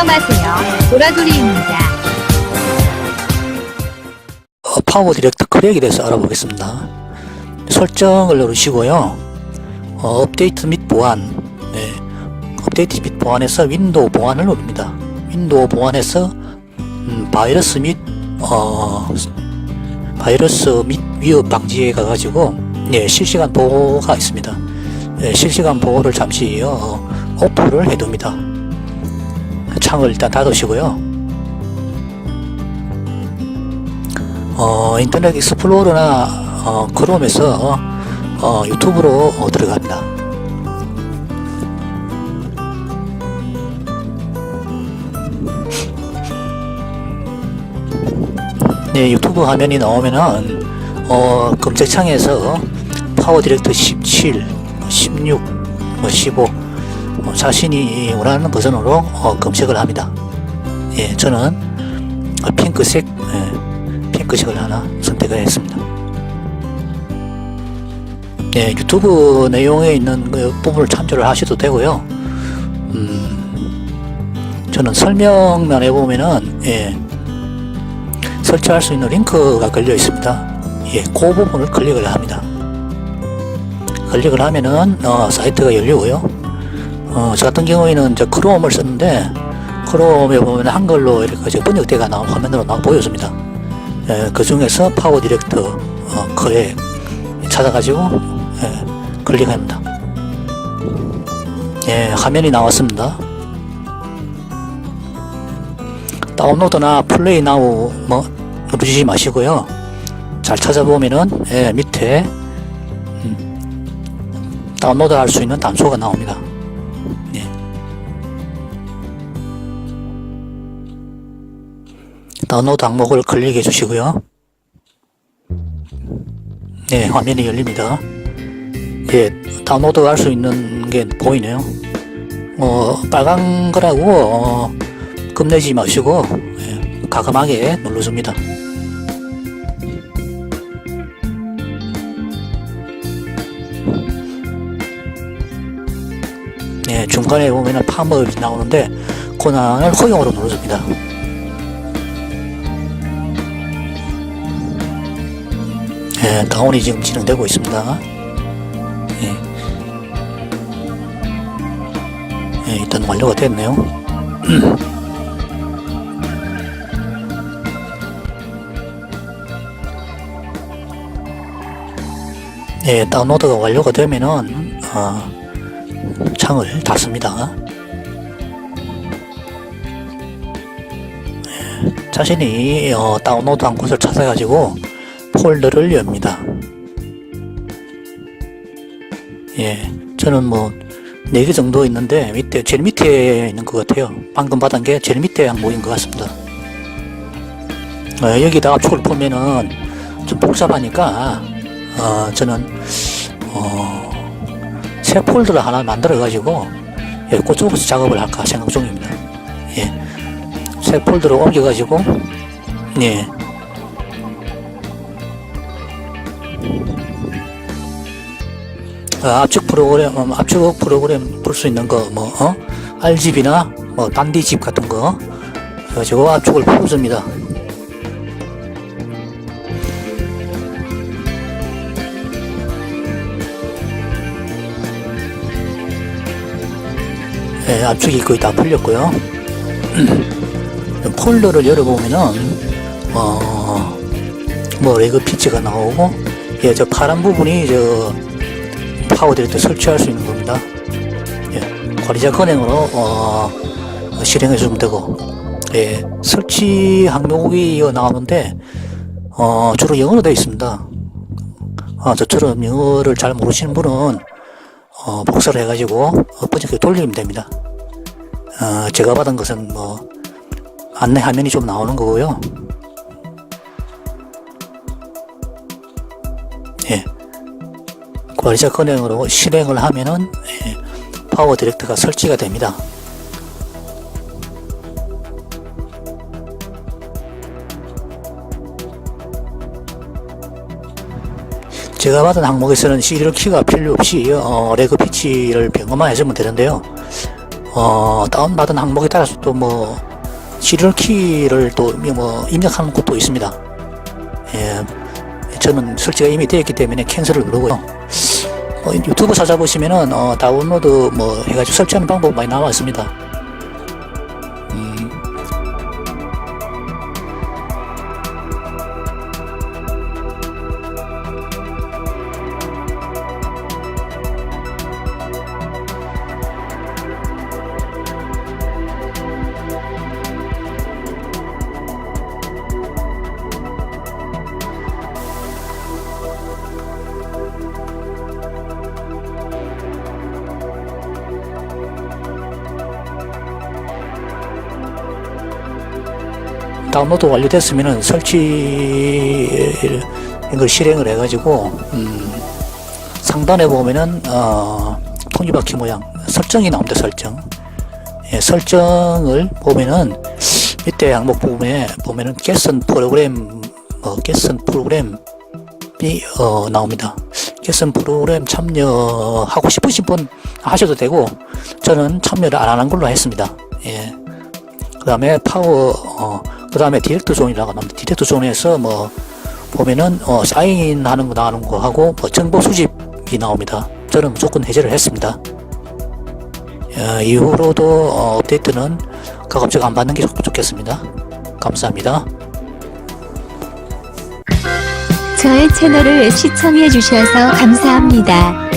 안녕하세요. 도라돌이입니다. 어, 파워 디렉터 크랙에 대해서 알아보겠습니다. 설정을 누르시고요. 어, 업데이트 및 보안. 네. 업데이트 및 보안에서 윈도우 보안을 누릅니다. 윈도우 보안에서 음, 바이러스 및 어, 바이러스 및 위협 방지에 가가지고 예, 실시간 보호가 있습니다. 예, 실시간 보호를 잠시 어, 오프를 해둡니다. 창을 일단 닫으시고요. 어, 인터넷 익스플로러나 어, 크롬에서 어, 유튜브로 어, 들어갑니다. 네, 유튜브 화면이 나오면은 어, 검색창에서 파워 디렉터 17, 16, 뭐 15, 뭐 자신이 원하는 버전으로 어, 검색을 합니다. 예, 저는 어, 핑크색 예, 핑크색을 하나 선택을 했습니다. 예, 유튜브 내용에 있는 그 부분을 참조를 하셔도 되고요. 음, 저는 설명란에 보면은 예, 설치할 수 있는 링크가 걸려 있습니다. 예, 그 부분을 클릭을 합니다. 클릭을 하면은 어, 사이트가 열리고요. 어, 저 같은 경우에는 이제 크롬을 썼는데 크롬에 보면 한글로 이렇게 저 번역대가 나온 화면으로 나 보여줍니다. 예, 그 중에서 파워 디렉터 어, 거에 찾아가지고 예, 클릭합니다. 예, 화면이 나왔습니다. 다운로드나 플레이 나우 뭐 누르지 마시고요. 잘 찾아보면은 예, 밑에 음, 다운로드 할 수 있는 단소가 나옵니다. 다운로드 항목을 클릭해 주시고요. 네, 화면이 열립니다. 예, 다운로드 할 수 있는 게 보이네요. 어, 빨간 거라고 어, 겁내지 마시고 예, 가감하게 눌러줍니다. 네, 중간에 보면은 팝업이 나오는데 권한을 허용으로 눌러줍니다. 예, 다운이 지금 진행되고 있습니다. 예. 예, 일단 완료가 됐네요. 예, 다운로드가 완료가 되면은 어, 창을 닫습니다. 예, 자신이 어, 다운로드한 곳을 찾아가지고 폴더를 엽니다. 예, 저는 뭐 4개 정도 있는데 밑에 제일 밑에 있는 것 같아요. 방금 받은 게 제일 밑에 항목인 것 같습니다. 어, 여기다 압축을 보면은 좀 복잡하니까 어, 저는 어, 새 폴더를 하나 만들어 가지고 예, 그쪽에서 작업을 할까 생각 중입니다. 예, 새 폴더를 옮겨 가지고 예, 압축 프로그램, 음, 압축 프로그램 볼수 있는 거, 뭐, 어? RGB나, 뭐, 단디집 같은 거, 그래가지고 압축을 풀어줍니다. 예, 압축이 거의 다 풀렸고요. 폴더를 열어보면은, 어, 뭐, 레그 피치가 나오고, 예, 저 파란 부분이 저, 파워 디렉터 설치할 수 있는 겁니다. 예, 관리자 건행으로 어, 실행해 주면 되고, 예, 설치 항목이 나오는데 어, 주로 영어로 되어 있습니다. 아, 저처럼 영어를 잘 모르시는 분은 어, 복사를 해가지고 번역해 돌리면 됩니다. 어, 제가 받은 것은 뭐 안내 화면이 좀 나오는 거고요. 예. 관리자 건행으로 실행을 하면은 예, 파워 디렉터가 설치가 됩니다. 제가 받은 항목에서는 시리얼 키가 필요 없이 어, 레그 피치를 병음만 해주면 되는데요. 어, 다운받은 항목에 따라서 또 뭐, 시리얼 키를 또 뭐 입력하는 것도 있습니다. 예, 저는 설치가 이미 되어 있기 때문에 캔슬을 누르고요. 어, 유튜브 찾아보시면은 어, 다운로드 뭐 해가지고 설치하는 방법 많이 나와 있습니다. 다운로드 완료됐으면은 설치 이걸 실행을 해가지고 음, 상단에 보면은 어, 톱니바퀴 모양 설정이 나옵니다 설정. 예, 설정을 보면은 밑에 항목 부분에 보면은 개선 프로그램 어, 개선 프로그램이 어, 나옵니다. 개선 프로그램 참여하고 싶으신 분 하셔도 되고 저는 참여를 안 하는 걸로 했습니다. 예. 그 다음에 파워, 어, 그 다음에 디렉트 존이라고 나옵니다. 디렉트 존에서 뭐, 보면은, 어, 사인하는 거 나오는 거 하고, 뭐, 정보 수집이 나옵니다. 저는 무조건 해제를 했습니다. 어, 이후로도, 어, 업데이트는 가급적 안 받는 게 좋, 좋겠습니다. 감사합니다. 저의 채널을 시청해 주셔서 감사합니다.